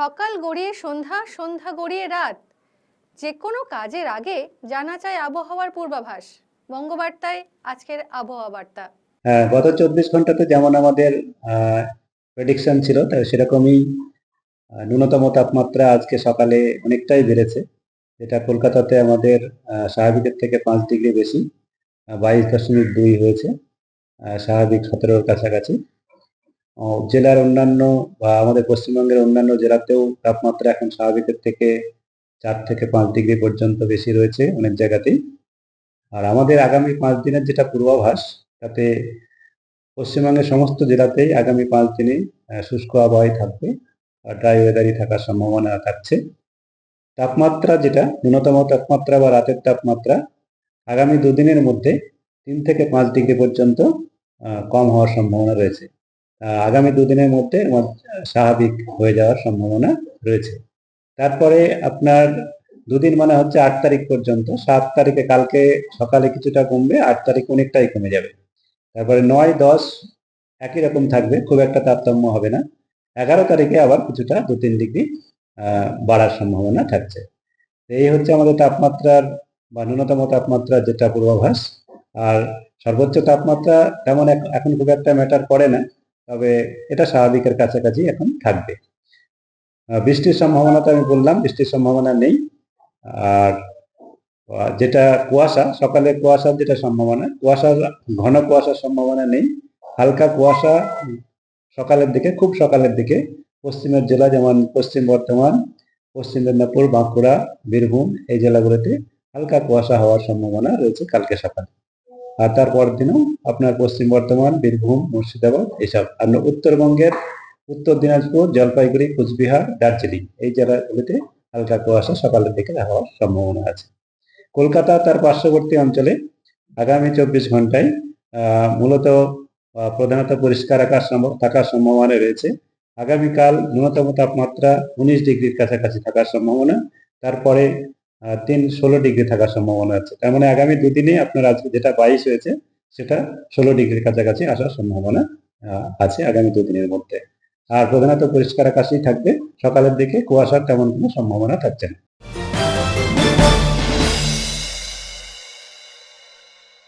সকাল গড়িয়ে সন্ধ্যা সন্ধ্যা গড়িয়ে রাত। যে কোনো কাজের আগে জানা চায় আবহাওয়ার পূর্বাভাস। বঙ্গবার্তায় আজকের আবহাওয়া বার্তা। হ্যাঁ গত চব্বিশ ঘন্টাতে যেমন আমাদের প্রেডিকশন ছিল, তা সেরকমই ন্যূনতম তাপমাত্রা আজকে সকালে অনেকটাই বেড়েছে। যেটা কলকাতাতে আমাদের স্বাভাবিকের থেকে পাঁচ ডিগ্রি বেশি বাইশ দশমিক দুই হয়েছে স্বাভাবিক সতেরোর কাছাকাছি। জেলার অন্যান্য বা আমাদের পশ্চিমবঙ্গের অন্যান্য জেলাতেও তাপমাত্রা এখন স্বাভাবিকের থেকে চার থেকে পাঁচ ডিগ্রি পর্যন্ত বেশি রয়েছে অনেক জায়গাতেই। আর আমাদের আগামী পাঁচ দিনের যেটা পূর্বাভাস, তাতে পশ্চিমবঙ্গের সমস্ত জেলাতেই আগামী পাঁচ দিনে শুষ্ক আবহাওয়াই থাকবে আর ড্রাই ওয়েদারই থাকার সম্ভাবনা থাকছে। তাপমাত্রা যেটা, ন্যূনতম তাপমাত্রা বা রাতের তাপমাত্রা আগামী দুদিনের মধ্যে তিন থেকে পাঁচ ডিগ্রি পর্যন্ত কম হওয়ার সম্ভাবনা রয়েছে। আগামী দুদিনের মধ্যে স্বাভাবিক হয়ে যাওয়ার সম্ভাবনা রয়েছে। তারপরে আপনার দুদিন মানে হচ্ছে আট তারিখ পর্যন্ত, সাত তারিখে কালকে সকালে কিছুটা কমবে, আট তারিখ অনেকটাই কমে যাবে। তারপরে নয়, দশ একই রকম থাকবে, খুব একটা তারতম্য হবে না। এগারো তারিখে আবার কিছুটা দু তিন ডিগ্রি বাড়ার সম্ভাবনা থাকছে। এই হচ্ছে আমাদের তাপমাত্রার বা ন্যূনতম তাপমাত্রার যেটা পূর্বাভাস। আর সর্বোচ্চ তাপমাত্রা তেমন এখন খুব একটা ম্যাটার করে না। তবে এটা স্বাভাবিকের কাছাকাছি এখন থাকবে। বৃষ্টির সম্ভাবনা তো আমি বললাম, বৃষ্টির সম্ভাবনা নেই। আর যেটা কুয়াশা, সকালে কুয়াশার যেটা সম্ভাবনা, কুয়াশার, ঘন কুয়াশার সম্ভাবনা নেই। হালকা কুয়াশা সকালের দিকে, খুব সকালের দিকে। পশ্চিমের জেলা যেমন পশ্চিম বর্ধমান, পশ্চিম মেদিনীপুর, বাঁকুড়া, বীরভূম, এই জেলাগুলোতে হালকা কুয়াশা হওয়ার সম্ভাবনা রয়েছে কালকে সকালে। আর তারপর দিনও আপনার পশ্চিম বর্ধমান, বীরভূম, মুর্শিদাবাদ এসব। আর উত্তরবঙ্গের উত্তর দিনাজপুর, জলপাইগুড়ি, কুচবিহার, দার্জিলিং এই জেলাগুলিতে হালকা কুয়াশা সকালের দিকে হওয়ার সম্ভাবনা আছে। কলকাতা তার পার্শ্ববর্তী অঞ্চলে আগামী চব্বিশ ঘন্টায় মূলত প্রধানত পরিষ্কার আকাশ থাকার সম্ভাবনা রয়েছে। আগামীকাল ন্যূনতম তাপমাত্রা উনিশ ডিগ্রির কাছাকাছি থাকার সম্ভাবনা। তারপরে তিন ষোলো ডিগ্রি থাকার সম্ভাবনা আছে। তার মানে আগামী দুদিনে আপনার আজকে যেটা বাইশ হয়েছে, সেটা ষোলো ডিগ্রির কাছাকাছি আসার সম্ভাবনা আছে আগামী দুদিনের মধ্যে। আর প্রধানত পরিষ্কার আকাশই থাকবে। সকালের দিকে কুয়াশার তেমন কোনো সম্ভাবনা থাকছে না।